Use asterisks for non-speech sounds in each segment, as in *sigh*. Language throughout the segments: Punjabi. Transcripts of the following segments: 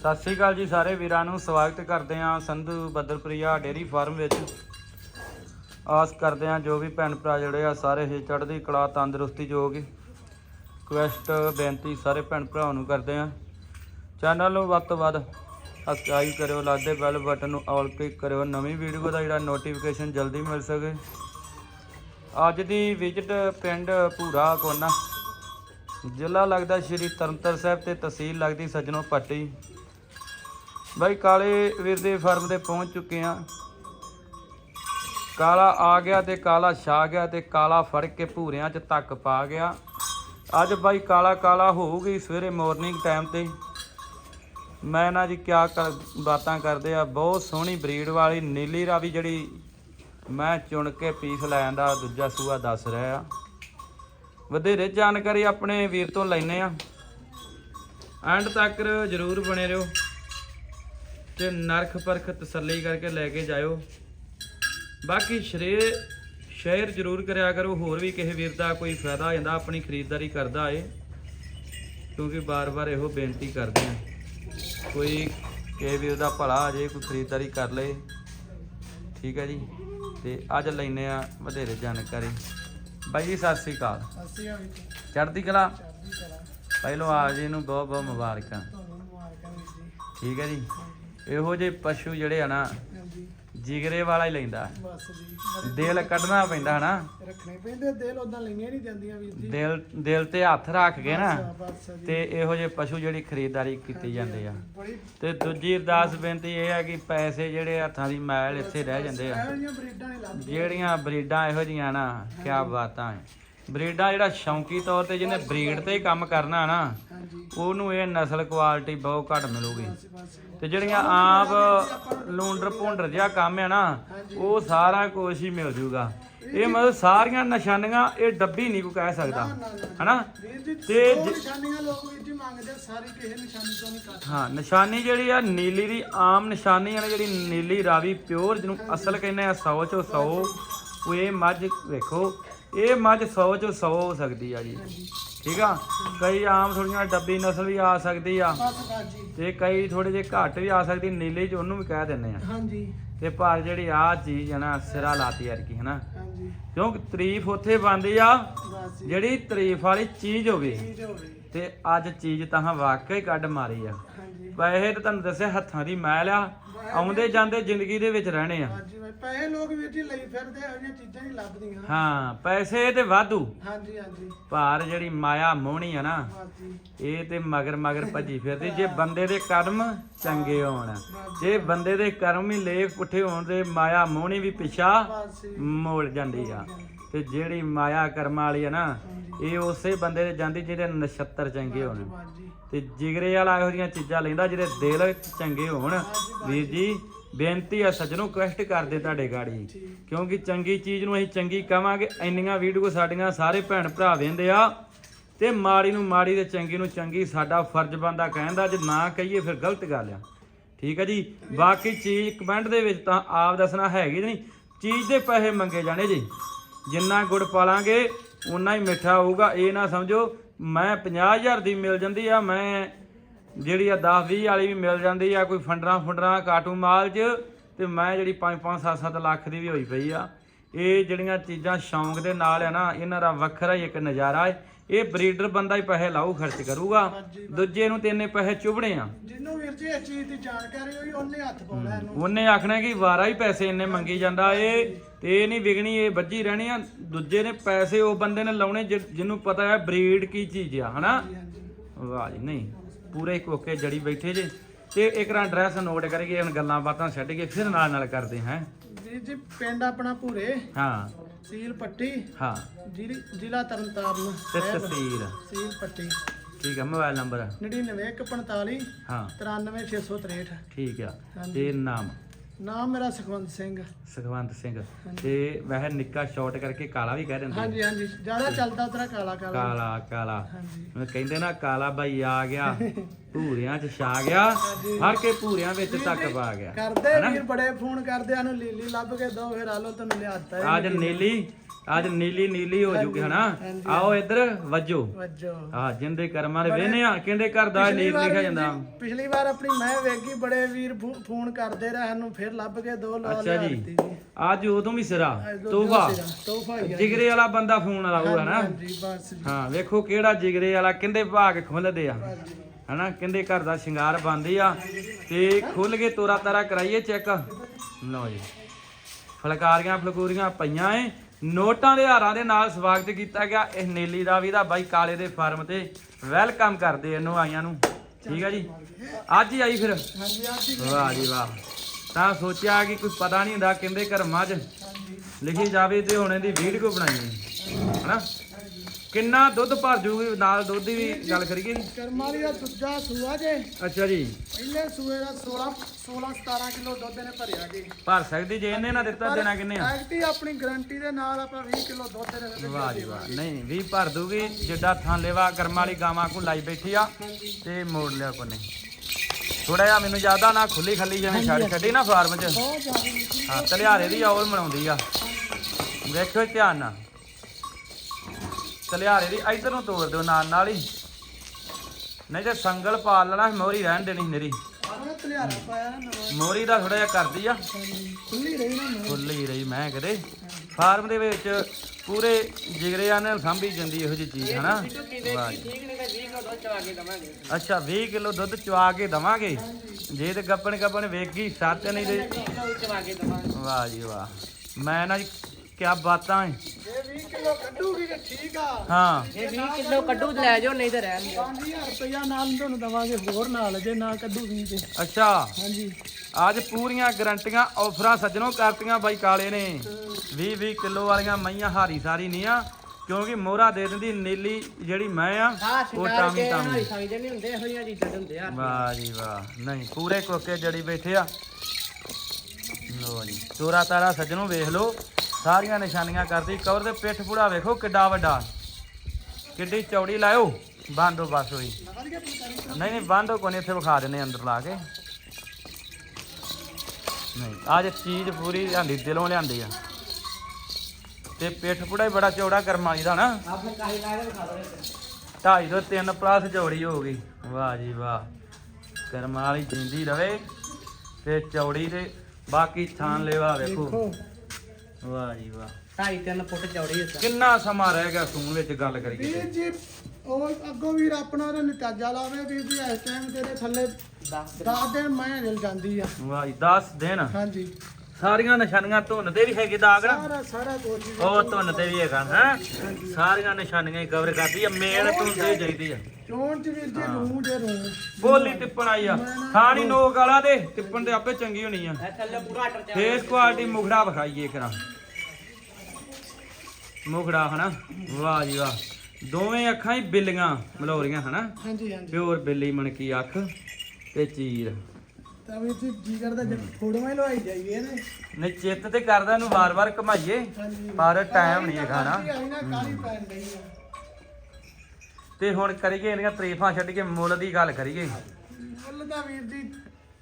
ਸਤਿ ਸ੍ਰੀ ਅਕਾਲ ਜੀ ਸਾਰੇ ਵੀਰਾਂ ਨੂੰ। ਸਵਾਗਤ ਕਰਦੇ ਹਾਂ ਸੰਧੂ ਬੱਦਰਪ੍ਰਿਆ ਡੇਰੀ ਫਾਰਮ ਵਿੱਚ। ਆਸ ਕਰਦੇ ਹਾਂ ਜੋ ਵੀ ਭੈਣ ਭਰਾ ਜਿਹੜੇ ਆ ਸਾਰੇ ਹੀ ਚੜ੍ਹਦੀ ਕਲਾ, ਤੰਦਰੁਸਤੀ ਜੋਗ ਕੁਐਸਟ ਬੇਨਤੀ ਸਾਰੇ ਭੈਣ ਭਰਾਵਾਂ ਨੂੰ ਕਰਦੇ ਹਾਂ। ਚੈਨਲ ਨੂੰ ਵੱਧ ਤੋਂ ਵੱਧ ਸਬਸਕ੍ਰਾਈਬ ਕਰਿਓ, ਲਾਦੇ ਬੈਲ ਬਟਨ ਨੂੰ ਆਲ ਕਲਿੱਕ ਕਰਿਓ, ਨਵੀਂ ਵੀਡੀਓ ਦਾ ਜਿਹੜਾ ਨੋਟੀਫਿਕੇਸ਼ਨ ਜਲਦੀ ਮਿਲ ਸਕੇ। ਅੱਜ ਦੀ ਵਿਜ਼ਿਟ ਪਿੰਡ ਭੂਰਾ ਕੋਨਾ। ਜ਼ਿਲ੍ਹਾ ਲੱਗਦਾ ਸ਼੍ਰੀ ਤਰਨਤਾਰਨ ਸਾਹਿਬ ਤੇ ਤਹਿਸੀਲ ਲੱਗਦੀ ਸੱਜਣੋ ਪੱਟੀ। ਬਾਈ ਕਾਲੇ ਵੀਰ ਦੇ ਫਾਰਮ ਤੇ ਪਹੁੰਚ ਚੁੱਕੇ ਆ ਕਾਲਾ ਆ ਗਿਆ ਤੇ ਕਾਲਾ ਛਾ ਗਿਆ ਤੇ ਕਾਲਾ ਫੜ ਕੇ ਭੂਰਿਆਂ 'ਚ ਤੱਕ ਪਾ ਗਿਆ। ਅੱਜ ਬਾਈ ਕਾਲਾ ਕਾਲਾ ਹੋਊਗੀ ਸਵੇਰੇ ਮਾਰਨਿੰਗ ਟਾਈਮ ਤੇ। ਮੈਂ ਨਾ ਜੀ ਕਿਆ ਕਰ ਬਾਤਾਂ ਕਰਦੇ ਆ, ਬਹੁਤ ਸੋਹਣੀ ਬਰੀਡ ਵਾਲੀ ਨੀਲੀ ਰਾਵੀ ਜਿਹੜੀ ਮੈਂ ਚੁਣ ਕੇ ਪੀਸ ਲੈਣ ਦਾ ਦੂਜਾ ਸੂਆ ਦੱਸ ਰਿਹਾ। ਆ ਵਧੇਰੇ ਜਾਣਕਾਰੀ ਆਪਣੇ ਵੀਰ ਤੋਂ ਲੈਨੇ ਆ ਐਂਡ ਤੱਕ ਜਰੂਰ ਬਣੇ ਰਹੋ। ਤੇ ਨਰਖ ਪਰਖ ਤਸੱਲੀ ਕਰਕੇ ਲੈ ਕੇ ਜਾਇਓ। ਬਾਕੀ ਸ਼ਰੇ ਸ਼ੇਅਰ ਜਰੂਰ ਕਰਿਆ ਕਰੋ ਹੋਰ ਵੀ ਕਿਸੇ ਵੀਰ ਦਾ ਕੋਈ ਫਾਇਦਾ ਹੋ ਜਾਂਦਾ ਆਪਣੀ ਖਰੀਦਦਾਰੀ ਕਰਦਾ ਏ ਕਿਉਂਕਿ ਬਾਰ-ਬਾਰ ਇਹੋ ਬੇਨਤੀ ਕਰਦੇ ਆ। ਕੋਈ ਕਿਸੇ ਵੀਰ ਦਾ ਭਲਾ ਆ ਜੇ ਕੋਈ ਖਰੀਦਦਾਰੀ ਕਰ ਲਏ ਠੀਕ ਹੈ ਜੀ। ਤੇ ਅੱਜ ਲੈਨੇ ਆ ਵਧੇਰੇ ਜਾਣਕਾਰੀ। ਬਾਈ ਜੀ ਸਤਿ ਸ੍ਰੀ ਅਕਾਲ। ਚੜ੍ਹਦੀ ਕਲਾ? ਚੜ੍ਹਦੀ ਕਲਾ। ਪਹਿਲੋਂ ਆ ਜੀ ਨੂੰ ਬਹੁਤ ਬਹੁਤ ਮੁਬਾਰਕਾਂ। ਤੁਹਾਨੂੰ ਮੁਬਾਰਕਾਂ ਵੀਰ ਜੀ। ਠੀਕ ਹੈ ਜੀ। ਇਹੋ ਜਿਹੇ ਪਸ਼ੂ ਜਿਹੜੇ ਆ ਨਾ ਹਾਂਜੀ। ਜਿਗਰੇ ਵਾਲਾ ਹੀ ਲੈਂਦਾ। ਬਸ ਜੀ ਦਿਲ ਕੱਢਣਾ ਪੈਂਦਾ ਹਨਾ। ਰੱਖਣੇ ਪੈਂਦੇ ਦਿਲ ਉਦਾਂ ਲਈਆਂ ਨਹੀਂ ਜਾਂਦੀਆਂ ਵੀਰ ਜੀ। ਦਿਲ ਦਿਲ ਤੇ ਹੱਥ ਰੱਖ ਕੇ ਨਾ ਬਸ ਬਸ ਜੀ। ਤੇ ਇਹੋ ਜਿਹੇ ਪਸ਼ੂ ਜਿਹੜੀ ਖਰੀਦਦਾਰੀ ਕੀਤੀ ਜਾਂਦੇ ਆ। ਬੜੀ ਤੇ ਦੂਜੀ ਅਰਦਾਸ ਬੇਨਤੀ ਇਹ ਆ ਕਿ ਪੈਸੇ ਜਿਹੜੇ ਹੱਥਾਂ ਦੀ ਮੈਲ ਇੱਥੇ ਰਹਿ ਜਾਂਦੇ ਆ। ਜਿਹੀਆਂ ਬਰੀਡਾਂ ਜਿਹੜੀਆਂ ਬਰੀਡਾਂ ਇਹੋ ਜੀਆਂ ਨਾ ਕਿਆ ਬਾਤਾਂ ਬਰੀਡਾਂ ਜਿਹੜਾ ਸ਼ੌਂਕੀ ਤੌਰ ਤੇ ਜਿਹਨੇ ਬਰੀਡ ਤੇ ਹੀ ਕੰਮ ਕਰਨਾ ਨਾ ਹਾਂਜੀ ਉਹਨੂੰ ਇਹ ਨਸਲ ਕੁਆਲਿਟੀ ਬਹੁਤ ਘੱਟ ਮਿਲੂਗੀ। ਬਸ ਤੇ ਜਿਹੜੀਆਂ ਆਪ ਲੂੰਡਰ ਭੁੰਡਰ ਜਿਹਾ ਕੰਮ ਹੈ ਨਾ ਉਹ ਸਾਰਾ ਕੁਝ ਹੀ ਮਿਲ ਜੂਗਾ। ਇਹ ਮਤਲਬ ਸਾਰੀਆਂ ਨਿਸ਼ਾਨੀਆਂ ਇਹ ਡੱਬੀ ਨਹੀਂ ਕੋ ਕਹਿ ਸਕਦਾ ਹਨਾ? ਵੀਰ ਜੀ ਤੇ ਜ- ਨਿਸ਼ਾਨੀਆਂ ਲੋਕ ਵੀਰ ਜੀ ਮੰਗਦੇ ਆ, ਸਾਰੀ ਕਿਸੇ ਨਿਸ਼ਾਨੀ ਤੋਂ ਨਹੀਂ ਕੱਟ ਹਾਂ ਨਿਸ਼ਾਨੀ ਜਿਹੜੀ ਆ ਨੀਲੀ ਦੀ ਆਮ ਨਿਸ਼ਾਨੀ ਆ ਨਾ ਜਿਹੜੀ ਨੀਲੀ ਰਾਵੀ ਪਿਓਰ ਜਿਹਨੂੰ ਅਸਲ ਕਹਿੰਦੇ ਆ 100 ਚੋਂ 100 ਉਹ ਇਹ ਮੱਝ ਵੇਖੋ। ਇਹ ਮੱਝ 100 ਚੋਂ 100 ਹੋ ਸਕਦੀ ਆ ਜੀ। ਠੀਕ ਆ? ਕਈ ਆਮ ਥੋੜੀਆਂ ਡੱਬੀ ਨਸਲ ਵੀ ਆ ਸਕਦੀ ਆ। ਬਸ ਬਸ ਜੀ। ਤੇ ਕਈ ਥੋੜੇ ਜਿਹੇ ਘੱਟ ਵੀ ਆ ਸਕਦੀ ਨੀਲੀ ਚ ਉਹਨੂੰ ਵੀ ਕਹਿ ਦਿੰਦੇ ਆ। ਹਾਂਜੀ। ਤੇ ਪਰ ਜਿਹੜੀ ਆ ਚੀਜ਼ ਹੈ ਨਾ ਸਿਰਾ ਲਾਤੀ ਯਾਰ ਕੀ ਹਨਾ? ਹਾਂਜੀ। ਕਿਉਂਕਿ ਤਾਰੀਫ ਉੱਥੇ ਬਣਦੀ ਆ ਬਸ ਜੀ। ਜਿਹੜੀ ਤਾਰੀਫ ਵਾਲੀ ਚੀਜ਼ ਹੋਵੇ। ਚੀਜ਼ ਹੋਵੇ। ਤੇ ਅੱਜ ਚੀਜ਼ ਤਾਂ ਵਾਕਈ ਕੱਢ ਮਾਰੀ ਆ। ਹਾਂਜੀ। ਪੈਸੇ ਤਾਂ ਤੁਹਾਨੂੰ ਦੱਸਿਆ ਹੱਥਾਂ ਦੀ ਮੈਲ ਆ ਆਉਂਦੇ ਜਾਂਦੇ ਜ਼ਿੰਦਗੀ ਦੇ ਵਿੱਚ ਰਹਿਣੇ ਆ। ਹਾਂਜੀ ਬਾਈ ਪੈਸੇ ਲੋਕ ਵੀਰ ਜੀ ਲਈ ਫਿਰਦੇ ਇਹੋ ਜਿਹੀਆਂ ਚੀਜ਼ਾਂ ਨਹੀਂ ਲੱਭਦੀਆਂ। ਹਾਂ ਪੈਸੇ ਤੇ ਵਾਧੂ। ਹਾਂਜੀ ਹਾਂਜੀ। ਭਾਰ ਜਿਹੜੀ ਮਾਇਆ ਮੋਹਣੀ ਆ ਨਾ ਬਸ ਜੀ ਇਹ ਤੇ ਮਗਰ ਮਗਰ ਭੱਜੀ ਫਿਰਦੀ ਜੇ ਬੰਦੇ ਦੇ ਕਰਮ ਚੰਗੇ ਹੋਣ ਜੇ ਬੰਦੇ ਦੇ ਕਰਮ ਹੀ ਲੇਖ ਪੁੱਠੇ ਹੋਣ ਤੇ ਮਾਇਆ ਮੋਹਣੀ ਵੀ ਪਿਛਾ ਬਸ ਜੀ। ਮੋੜ ਜਾਂਦੀ ਆ। ਤੇ ਜਿਹੜੀ ਮਾਇਆ ਕਰਮਾਂ ਵਾਲੀ ਆ ਨਾ ਇਹ ਉਸੇ ਬੰਦੇ ਦੇ ਜਾਂਦੀ ਜਿਹਦੇ ਨਛੱਤਰ ਚੰਗੇ ਹੋਣ। ਤੇ ਜਿਗਰੇ ਵਾਲਾ ਇਹੋ ਜਿਹੀਆਂ ਚੀਜ਼ਾਂ ਲੈਂਦਾ ਜਿਹਦੇ ਦਿਲ ਚੰਗੇ ਹੋਣ। ਵੀਰ ਜੀ ਬੇਨਤੀ ਆ ਸੱਜਣੋ ਕੁਐਸਟ ਕਰਦੇ ਤੁਹਾਡੇ ਗਾੜੀ। ਕਿਉਂਕਿ ਚੰਗੀ ਚੀਜ਼ ਨੂੰ ਅਸੀਂ ਚੰਗੀ ਕਵਾਂਗੇ ਇੰਨੀਆਂ ਵੀਡੀਓ ਸਾਡੀਆਂ ਸਾਰੇ ਭੈਣ ਭਰਾ ਵੇਂਦੇ ਆ। ਤੇ ਮਾੜੀ ਨੂੰ ਮਾੜੀ ਤੇ ਚੰਗੀ ਨੂੰ ਚੰਗੀ ਸਾਡਾ ਫਰਜ਼ ਬੰਦਾ ਕਹਿੰਦਾ ਜੇ ਨਾ ਕਹੀਏ ਫਿਰ ਗਲਤ ਗੱਲ ਆ। ਠੀਕ ਆ ਜੀ? ਬਾਕੀ ਚੀਜ਼ ਕਮੈਂਟ ਦੇ ਵਿੱਚ ਤਾਂ ਆਪ ਦੱਸਣਾ ਹੈਗੀ ਨਹੀਂ। ਚੀਜ਼ ਦੇ ਪੈਸੇ ਮੰਗੇ ਜਾਣੇ ਜੀ। ਜਿੰਨਾ ਗੁੜ ਪਾਲਾਂਗੇ ਉਨਾ ਹੀ ਮਿੱਠਾ ਹੋਊਗਾ। ਇਹ ਨਾ ਸਮਝੋ, ਮੈਂ 50000 ਦੀ ਮਿਲ ਜਾਂਦੀ ਆ, ਮੈਂ ਜਿਹੜੀ ਆ 10 20 ਵਾਲੀ ਵੀ ਮਿਲ ਜਾਂਦੀ ਆ, ਕੋਈ ਫੰਡਰਾਂ ਫੁੰਡਰਾਂ ਕਾਟੂ ਮਾਲ 'ਚ, ਤੇ ਮੈਂ ਜਿਹੜੀ 5 5 7 7 ਲੱਖ ਦੀ ਵੀ ਹੋਈ ਪਈ ਆ। ਇਹ ਜਿਹੜੀਆਂ ਚੀਜ਼ਾਂ ਸ਼ੌਂਕ ਦੇ ਨਾਲ ਆ ਨਾ, ਇਹਨਾਂ ਦਾ ਵੱਖਰਾ ਹੀ ਇੱਕ ਨਜ਼ਾਰਾ ਹੈ ਇਹ ਬਰੀਡਰ ਬੰਦਾ ਹੀ ਪੈਸੇ ਲਾਊ ਖਰਚ ਕਰੂਗਾ। ਦੂਜੇ ਨੂੰ ਤੇ ਇੰਨੇ ਪੈਸੇ ਚੁਭਣੇ ਆ। ਜਿਹਨੂੰ ਵੀਰ ਜੀ ਇਸ ਚੀਜ਼ ਦੀ ਜਾਣਕਾਰੀ ਹੋਈ ਉਹਨੇ ਹੱਥ ਪਾਉਣਾ ਇਹਨੂੰ। ਉਹਨੇ ਆਖਣਾ ਕਿ ਵਾਰਾ ਹੀ ਪੈਸੇ ਇੰਨੇ ਮੰਗੀ ਜਾਂਦਾ। ਏ ਤੇ ਇਹ ਨਹੀਂ ਵਿਗਣੀ ਇਹ ਵੱਜੀ ਰਹਿਣੀ ਆ। ਦੂਜੇ ਨੇ ਪੈਸੇ ਉਹ ਬੰਦੇ ਨੇ ਲਾਉਣੇ ਜਿ- ਜਿਹਨੂੰ ਪਤਾ ਹੈ ਬਰੀਡ ਕੀ ਚੀਜ਼ ਆ ਹਨਾ? ਵਾਹ ਜੀ ਨਹੀਂ। ਪੂਰੇ ਕੋਕੇ ਜੜੀ ਬੈਠੇ ਜੇ। ਤੇ ਇੱਕ ਰਾਂ ਡਰੈਸ ਨੋਟ ਕਰਕੇ ਹੁਣ ਗੱਲਾਂ ਬਾਤਾਂ ਛੱਡ ਕੇ ਫਿਰ ਨਾਲ ਨਾਲ ਕਰਦੇ ਹਾਂ। ਵੀਰ ਜੀ ਪਿੰਡ ਆਪਣਾ ਭੂਰੇ। ਹਾਂ। ਸੀਲ ਪੱਟੀ। ਹਾਂ। ਜ਼ਿਲ੍ਹ- ਜ਼ਿਲ੍ਹਾ ਤਰਨਤਾਰਨ। ਤੇ ਸੀਲ ਪੱਟੀ। ਠੀਕ ਆ ਮੋਬਾਈਲ ਨੰਬਰ। 99145 ਹਾਂ। 93663 ਠੀਕ ਆ। ਹਾਂਜੀ। ਤੇ ਨਾਮ। ਨਾਮ ਮੇਰਾ ਸੁਖਵੰਤ ਸਿੰਘ ਸੁਖਵੰਤ ਸਿੰਘ। ਤੇ ਵੈਸੇ ਨਿੱਕਾ ਸ਼ਾਰਟ ਕਰਕੇ ਕਾਲਾ ਵੀ ਕਹਿ ਦਿੰਦੇ ਆ। ਹਾਂਜੀ ਹਾਂਜੀ। ਜ਼ਿਆਦਾ ਚੱਲਦਾ ਉਤਰਾ ਕਾਲਾ ਕਾਲਾ। ਕਾਲਾ ਕਾਲਾ। ਹਾਂਜੀ। ਕਹਿੰਦੇ ਨਾ ਕਾਲਾ ਬਾਈ ਆ ਗਿਆ *laughs* ਭੂਰਿਆਂ ਚ ਛਾ ਗਿਆ ਹਰ ਕੇ ਭੂਰਿਆਂ ਵਿੱਚ ਤੱਕ ਪਾ ਗਿਆ। ਕਰਦੇ ਵੀਰ ਬੜੇ ਫੋਨ ਕਰਦੇ ਆਨੂੰ ਲੀਲੀ ਲੱਭ ਕੇ ਦੋ ਫਿਰ ਆਲੋ ਤੈਨੂੰ ਲਿਆਤਾ ਅੱਜ ਨੀਲੀ ਅੱਜ ਨੀਲੀ ਨੀਲੀ ਹੋ ਜੂਗੀ ਹਨਾ। ਆਓ ਇੱਧਰ ਵੱਜੋ। ਵੱਜੋ। ਆ ਜਿੰਦੇ ਕਰਮਾਂ ਦੇ ਵੇਨੇ ਆ ਕਿੰਦੇ ਘਰ ਦਾ ਨੀਲ ਲਿਖਿਆ ਜਾਂਦਾ? ਪਿਛਲੀ ਵਾਰ ਆਪਣੀ ਮੈਂ ਵੇਖੀ ਬੜੇ ਵੀਰ ਫੋਨ ਕਰਦੇ ਰਹੇ ਸਾਨੂੰ ਫਿਰ ਲੱਭ ਕੇ ਦੋ ਲਾ ਅੱਛਾ ਜੀ। ਅੱਜ ਉਦੋਂ ਵੀ ਸਿਰਾ ਤੋਹਫਾ। ਹੀ। ਜਿਗਰੇ ਵਾਲਾ ਬੰਦਾ ਫੋਨ ਵਾਲਾ ਹੋਊਗਾ ਨਾ ਹਾਂਜੀ ਬਸ ਜੀ। ਹਾਂ ਵੇਖੋ ਕਿਹੜਾ ਜਿਗਰੇ ਵਾਲਾ ਕਿੰਦੇ ਭਾਗ ਖੁੱਲਦੇ ਆ। ਹਨਾ ਕਿੰਦੇ ਘਰ ਦਾ ਸ਼ਿੰਗਾਰ ਬੰਦੀ ਆ। ਤੇ ਖੁੱਲ ਕੇ ਤੋਰਾ ਤਾਰਾ ਕਰਾਈਏ ਚੈੱਕ। ਲਓ ਜੀ। ਫਲਕਾਰੀਆਂ ਫਲਕੂਰੀਆਂ ਪਈਆਂ ਏ। ਨੋਟਾਂ ਦੇ ਹਾਰਾਂ ਦੇ ਨਾਲ ਸਵਾਗਤ ਕੀਤਾ ਗਿਆ। ਇਸ ਨੀਲੀ ਦਾ ਵੀ ਦਾ ਬਾਈ ਕਾਲੇ ਦੇ ਫਾਰਮ ਤੇ ਵੈਲਕਮ ਕਰਦੇ ਇਹਨੂੰ ਆਈਆਂ ਨੂੰ। ਠੀਕ ਆ ਜੀ? ਅੱਜ ਹੀ ਆਈ ਫਿਰ? ਹਾਂਜੀ ਅੱਜ ਹੀ ਵਾਹ ਜੀ ਵਾਹ। ਤਾਂ ਸੋਚਿਆ ਕਿ ਕੁਝ ਪਤਾ ਨਹੀਂ ਹੁੰਦਾ ਕਿੰਦੇ ਘਰ ਮੱਝ ਲਿਖੀ ਜਾਵੇ ਤੇ ਹੁਣ ਇਹਦੀ ਵੀਡੀਓ ਬਣਾਈਏ। ਹਨਾ? ਕਿੰਨਾ ਦੁੱਧ ਭਰ ਜੂਗੀ ਨਾਲ ਦੁੱਧ ਦੀ ਵੀ ਗੱਲ ਕਰੀਏ? ਕਰਮਾਲੀ ਦਾ ਦੂਜਾ ਸੂਆ ਜੇ। ਅੱਛਾ ਜੀ। ਪਹਿਲੇ ਸੂਏ ਦਾ 16 16 17 ਕਿਲੋ ਦੁੱਧ ਨੇ ਭਰਿਆ ਜੀ। ਭਰ ਸਕਦੀ ਜੇ ਇਹਨੇ ਨਾ ਦਿੱਤਾ ਦੇਣਾ ਕਿੰਨੇ ਆ? ਐਕਟੀ ਆਪਣੀ ਗਾਰੰਟੀ ਦੇ ਨਾਲ ਆਪਾਂ 20 ਕਿਲੋ ਦੁੱਧ ਦੇ ਦੇ ਵਾਹ ਜੀ ਵਾਹ। ਨਹੀਂ ਵੀ ਭਰ ਦੂਗੀ ਜਿੱਡਾ ਥਾਂ ਲੈਵਾ ਕਰਮ ਵਾਲੀ ਗਾਵਾਂ ਕੋ ਲਾਈ ਬੈਠੀ ਆ ਤੇ ਮੋੜ ਲਿਆ ਕੋਨੇ ਥੋੜਾ ਜਿਹਾ ਮੈਨੂੰ ਜ਼ਿਆਦਾ ਨਾ ਖੁੱਲੀ ਖੱਲੀ ਜਿਵੇਂ ਛੱਡ ਛੱਡੀ ਨਾ ਫਾਰਮ 'ਚ। ਹਾਂ ਤਲਿਆਰੇ ਦੀ ਔਲ ਬਣਾਉਂਦੀ ਆ। ਵੇਖੋ ਧਿਆਨ ਨਾਲ। ਤਲਿਆਰੇ ਦੀ ਇਧਰ ਨੂੰ ਤੋੜ ਦਿਓ ਨਾਲ ਨਾਲ ਹੀ। ਨਹੀਂ ਤੇ ਸੰਗਲ ਪਾ ਲੈਣਾ ਮੋਰੀ ਰਹਿਣ ਦੇਣੀ ਮੇਰੀ। ਉਹਨੇ ਤਲਿਆਰਾ ਪਾਇਆ ਨਾ ਨਵਾਂ। ਮੋਰੀ ਦਾ ਥੋੜਾ ਜਿਹਾ ਕਰਦੀ ਆ। ਖੁੱਲੀ ਰਹੀ ਨਾ ਮੈਂ ਫੁੱਲ ਹੀ ਰਹੀ ਮੈਂ ਕਦੇ ਫਾਰਮ ਦੇ ਵਿੱਚ ਪੂਰੇ ਜਿਗਰਿਆਂ ਨਾਲ ਸਾਂਭੀ ਜਾਂਦੀ ਇਹੋ ਜਿਹੀ ਚੀਜ਼ ਹਨਾ? ਵਾਹ ਜੀ। ਅੱਛਾ 20 ਕਿਲੋ ਦੁੱਧ ਚਵਾ ਕੇ ਦਵਾਂਗੇ। ਜੇ ਤੇ ਗੱਪਣ ਗੱਪਣ ਵੇਖ ਗਈ ਸੱਤ ਨਹੀਂ ਤੇ ਵਾਹ ਜੀ ਵਾਹ। ਮੈਂ ਨਾ ਜੀ ਕਿਆ ਬਾਤਾਂ ਏ ਜੇ 20 ਕਿਲੋ ਕੱਢੂਗੀ ਤੇ ਠੀਕ ਆ। ਹਾਂ। ਇਹ 20 ਕਿਲੋ ਕੱਢੂ ਲੈ ਜਾਓ ਨਹੀਂ ਤੇ ਰਹਿਣ ਦਿਓ। 5000 ਰੁਪਇਆ ਨਾਲ ਤੁਹਾਨੂੰ ਦਵਾਂਗੇ ਹੋਰ ਨਾਲ ਜੇ ਨਾ ਕੱਢੂਗੀ ਤੇ। ਅੱਛਾ। ਹਾਂਜੀ। ਅੱਜ ਪੂਰੀਆਂ ਗਰੰਟੀਆਂ ਆਫਰਾਂ ਸੱਜਣੋਂ ਕਰਤੀਆਂ ਬਾਈ ਕਾਲੇ ਨੇ। 20 20 ਕਿਲੋ ਵਾਲੀਆਂ ਮਈਆਂ ਹਾਰੀ ਸਾਰੀ ਨਹੀਂ ਆ ਕਿਉਂਕਿ ਮੋਹਰਾ ਦੇ ਦਿੰਦੀ ਨੀਲੀ ਜਿਹੜੀ ਮੈਂ ਆ ਹਾਂ ਉਹ ਟਾਮੀ ਕੇ ਟਾਮੀ ਵਾਹ ਜੀ ਵਾਹ। ਨਹੀਂ ਪੂਰੇ ਕੋਕੇ ਜੜੀ ਬੈਠੇ ਆ। ਲੋ ਜੀ ਤੋਰਾ ਤਾਰਾ ਸੱਜਣੋਂ ਵੇਖ ਲਓ। ਸਾਰੀਆਂ ਨਿਸ਼ਾਨੀਆਂ ਕਰਦੀ। ਕਵਰ ਦੇ ਪਿੱਠ ਪੂੜਾ ਵੇਖੋ ਕਿੱਡਾ ਵੱਡਾ। ਕਿੱਡੀ ਚੌੜੀ ਲਾਇਓ। ਬੰਦੋ ਬਸ ਹੋਈ। ਨਹੀਂ ਨਹੀਂ, ਬੰਦੋ ਕੋਈ ਇੱਥੇ ਵਿਖਾ ਦਿੰਨੇ ਅੰਦਰ ਲਾ ਕੇ। ਨਹੀਂ ਅੱਜ ਚੀਜ਼ ਪੂਰੀ ਲਿਆਂਦੀ, ਦਿਲੋਂ ਲਿਆਂਦੀ ਆ। ਤੇ ਪਿੱਠ ਪੂੜਾ ਹੀ ਬੜਾ ਚੌੜਾ ਕਰਮ ਵਾਲੀ ਦਾ ਨਾ। ਆਪਣੇ ਕਾਹੀ ਲਾ ਕੇ ਦਿਖਾ ਦੋ ਢਾਈ ਤੋਂ ਤਿੰਨ ਪਲੱਸ ਚੌੜੀ ਹੋ ਗਈ। ਵਾਹ ਜੀ ਵਾਹ। ਕਰਮਾਂ ਵਾਲੀ ਜਿੰਦੀ ਰਵੇ ਤੇ ਚੌੜੀ ਤੇ ਬਾਕੀ ਥਾਂ ਲੇਵਾ ਵੇਖੋ। ਵਾਹ ਜੀ ਵਾਹ। ਢਾਈ ਤਿੰਨ ਫੁੱਟ ਚੌੜੀ ਕਿੰਨਾ ਸਮਾਂ ਰਹਿ ਗਿਆ ਸੂਣ ਵਿੱਚ ਗੱਲ ਕਰੀਏ ਵੀਰ ਜੀ ਉਹ ਅੱਗੋਂ ਵੀਰ ਆਪਣਾ ਉਹਦਾ ਨਤਾਜਾ ਲਾਵੇ ਵੀਰ ਜੀ ਇਸ ਟਾਈਮ ਤੇਰੇ ਥੱਲੇ 10 10 ਦਿਨ ਮੈਂ ਮਿਲ ਜਾਂਦੀ ਆ। ਵਾਹ ਜੀ 10 ਦਿਨ? ਹਾਂਜੀ। ਸਾਰੀਆਂ ਨਿਸ਼ਾਨੀਆਂ ਧੁੰਨ ਤੇ ਵੀ ਹੈਗੇ ਦਾਗ ਨਾ। ਸਾਰਾ ਸਾਰਾ ਕੁਝ ਉਹ ਧੁੰਨ ਤੇ ਵੀ ਹੈਗਾ ਹੈ ਸਾਰੀਆਂ ਨਿਸ਼ਾਨੀਆਂ ਹੀ ਕਵਰ ਕਰਦੀ ਆ ਮੇਨ ਧੁੰਨ ਤੇ ਚਾਹੀਦੀ ਆ। ਚੋਣ ਚ ਵੀਰ ਜੀ ਰੂ ਜੇ ਰੂ ਬੋਲੀ ਟਿੱਪਣ ਆਈ ਆ। ਥਾਣੀ ਨੋਕ ਵਾਲਾ ਦੇ ਟਿੱਪਣ ਤੇ ਆਪੇ ਚੰਗੀ ਹੋਣੀ ਆ। ਇਹ ਥੱਲੇ ਪੂਰਾ ਅਟਰ ਤੇ ਫੇਸ ਕੁਆਲਿਟੀ ਮੁਖੜਾ ਵਿਖਾਈਏ ਕਰਾਂ ਮੁਖੜਾ ਹਨਾ? ਵਾਹ ਜੀ ਵਾਹ। ਦੋਵੇਂ ਅੱਖਾਂ ਹੀ ਬਿੱਲੀਆਂ ਮਲੋਰੀਆਂ ਹਨਾ? ਹਾਂਜੀ ਹਾਂਜੀ। ਪਿਓਰ ਬਿੱਲੀ ਮਣਕੀ ਅੱਖ ਤੇ ਚੀਰ। ਤਾਂ ਵੀਰ ਜੀ ਜੀ ਕਰਦਾ ਜੇ ਫੋਟੋਆਂ ਹੀ ਲਵਾਈ ਜਾਈਏ ਇਹਦੇ। ਨੇ ਚਿੱਤ ਤੇ ਕਰਦਾ ਨੂੰ ਵਾਰ-ਵਾਰ ਘਮਾਈਏ। ਹਾਂਜੀ। ਪਰ ਟਾਈਮ ਨਹੀਂ ਹੈਗਾ ਨਾ। ਆਈ ਨਾ ਕਾਲੀ ਪੈਣ ਡਈ ਆ। ਤੇ ਹੁਣ ਕਰੀਏ ਇਹਦੀਆਂ ਤਾਰੀਫਾਂ ਛੱਡ ਕੇ ਮੁੱਲ ਦੀ ਗੱਲ ਕਰੀਏ। ਮੁੱਲ ਦਾ ਵੀਰ ਜੀ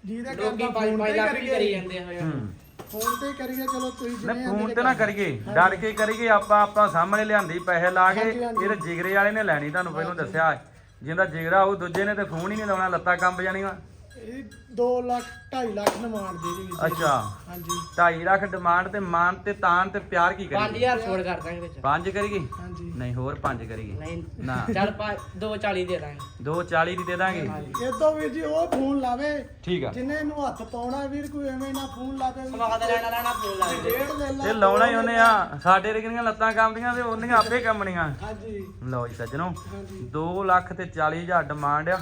ਜਿਹਦਾ ਲੋਕੀ ਕਰਦਾ 5 ਫੋਨ 5 ਤੇ ਲੱਖ ਵੀ ਕਰੀ ਜਾਂਦੇ ਹੋਏ ਹੂੰ। ਫੋਨ ਤੇ ਕਰੀਏ ਚਲੋ ਤੁਸੀਂ ਨਾ ਜਿਵੇਂ ਫੋਨ ਤੇ ਨਾ ਕਰੀਏ। ਡਰ ਕੇ ਕਰੀਏ ਆਪਾਂ ਆਪਾਂ ਸਾਹਮਣੇ ਲਿਆਂਦੀ ਪੈਸੇ ਲਾ ਕੇ ਹਾਂਜੀ, ਹਾਂਜੀ। ਇਹਦੇ ਜਿਗਰੇ ਵਾਲੇ ਨੇ ਲੈਣੀ ਤੁਹਾਨੂੰ ਪਹਿਲਾਂ ਦੱਸਿਆ। ਜਿੰਦਾ ਜਿਗਰਾ ਉਹ ਦੂਜੇ ਨੇ ਤੇ ਫੋਨ ਹੀ ਨਹੀਂ ਲਾਉਣਾ ਲੱਤਾਂ ਕੰਬ ਜਾਣੀਆਂ। ਇਹ 2 ਲੱਖ 2.5 ਲੱਖ ਨਿਵਾਣ ਦੇ ਜੀ। ਅੱਛਾ। ਹਾਂਜੀ। 2.5 ਲੱਖ ਡਿਮਾਂਡ ਤੇ ਮਾਨ ਤੇ ਤਾਨ ਤੇ ਪਿਆਰ ਕੀ ਕਰੀਏ? 5000 ਛੋੜ ਕਰ ਦਾਂਗੇ ਵਿੱਚ। ਪੰਜ ਕਰੀਏ? ਹਾਂਜੀ। ਨਹੀਂ ਹੋਰ ਪੰਜ ਕਰੀਏ। ਨਹੀਂ ਨਾ। ਚੱਲ 240 ਦੇ ਦਾਂਗੇ। 240 ਦੀ ਦੇ ਦਾਂਗੇ? ਇਦੋਂ ਵੀਰ ਜੀ ਉਹ ਫੋਨ ਲਾਵੇ। ਠੀਕ ਆ। ਜਿੰਨੇ ਨੂੰ ਹੱਥ ਪਾਉਣਾ ਵੀਰ ਕੋਈ ਐਵੇਂ ਨਾ ਫੋਨ ਲਾਵੇ ਸਵਾਦ ਲੈਣਾ ਲੈਣਾ ਫੋਨ ਲਾ ਦੇ ਡੇਢ ਲੈ ਲਾ ਤੇ ਲਾਉਣਾ ਹੀ ਉਹਨੇ ਆ। ਸਾਡੇ ਰਗੀਆਂ ਲੱਤਾਂ ਕੰਬਦੀਆਂ ਤੇ ਉਹਨੀਆਂ ਆਪੇ ਕੰਬਣੀਆਂ। ਹਾਂਜੀ। ਲਓ ਜੀ ਸੱਜਣੋ ਹਾਂਜੀ। 2 ਲੱਖ ਤੇ 40 ਹਜ਼ਾਰ ਡਿਮਾਂਡ ਆ।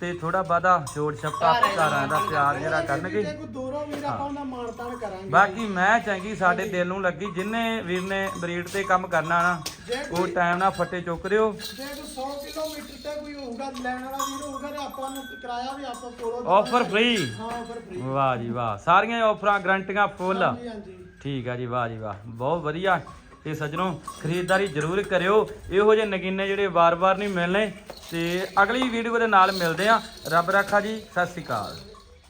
ਤੇ ਥੋੜਾ ਬਾਦਾ ਛੋੜ ਛੱਪਾ ਘਰਾਂ ਦਾ ਪਿਆਰ ਜਿਹੜਾ ਕਰਨਗੇ। ਜੇ ਕੋਈ ਦੂਰੋਂ ਵੀਰ ਆਪਾਂ ਉਹਦਾ ਮਾਨਤਾਨ ਕਰਾਂਗੇ। ਬਾਕੀ ਮੈਂ ਚੰਗੀ ਸਾਡੇ ਦਿਲ ਨੂੰ ਲੱਗੀ ਜਿੰਨੇ ਵੀਰ ਨੇ ਬਰੀਡ ਤੇ ਕੰਮ ਕਰਨਾ ਨਾ ਉਹ ਟਾਈਮ ਨਾਲ ਫੱਟੇ ਚੁੱਕ ਦਿਓ। ਜੇ ਕੋਈ 100 ਕਿਲੋਮੀਟਰ ਤੇ ਕੋਈ ਹੋਊਗਾ ਲੈਣ ਵਾਲਾ ਵੀਰ ਹੋਊਗਾ ਤੇ ਆਪਾਂ ਨੂੰ ਕਿਰਾਇਆ ਵੀ ਆਪਾਂ ਕੋਲੋਂ ਆਫਰ ਫ੍ਰੀ ਹਾਂ ਆਫਰ ਫ੍ਰੀ ਵਾਹ ਜੀ ਵਾਹ। ਸਾਰੀਆਂ ਆਫਰਾਂ ਗਰੰਟੀਆਂ ਫੁੱਲ ਹਾਂਜੀ ਹਾਂਜੀ। ਠੀਕ ਆ ਜੀ ਵਾਹ ਜੀ ਵਾਹ। ਬਹੁਤ ਵਧੀਆ। ਤੇ ਸੱਜਣੋ, ਖਰੀਦਦਾਰੀ ਜ਼ਰੂਰ ਕਰਿਓ। ਇਹੋ ਜਿਹੇ ਨਗੀਨੇ ਜਿਹੜੇ ਵਾਰ-ਵਾਰ ਨਹੀਂ ਮਿਲਣੇ ਤੇ ਅਗਲੀ ਵੀਡੀਓ ਦੇ ਨਾਲ ਮਿਲਦੇ ਆ ਰੱਬ ਰਾਖਾ ਜੀ, ਸਤਿ ਸ਼੍ਰੀ ਅਕਾਲ।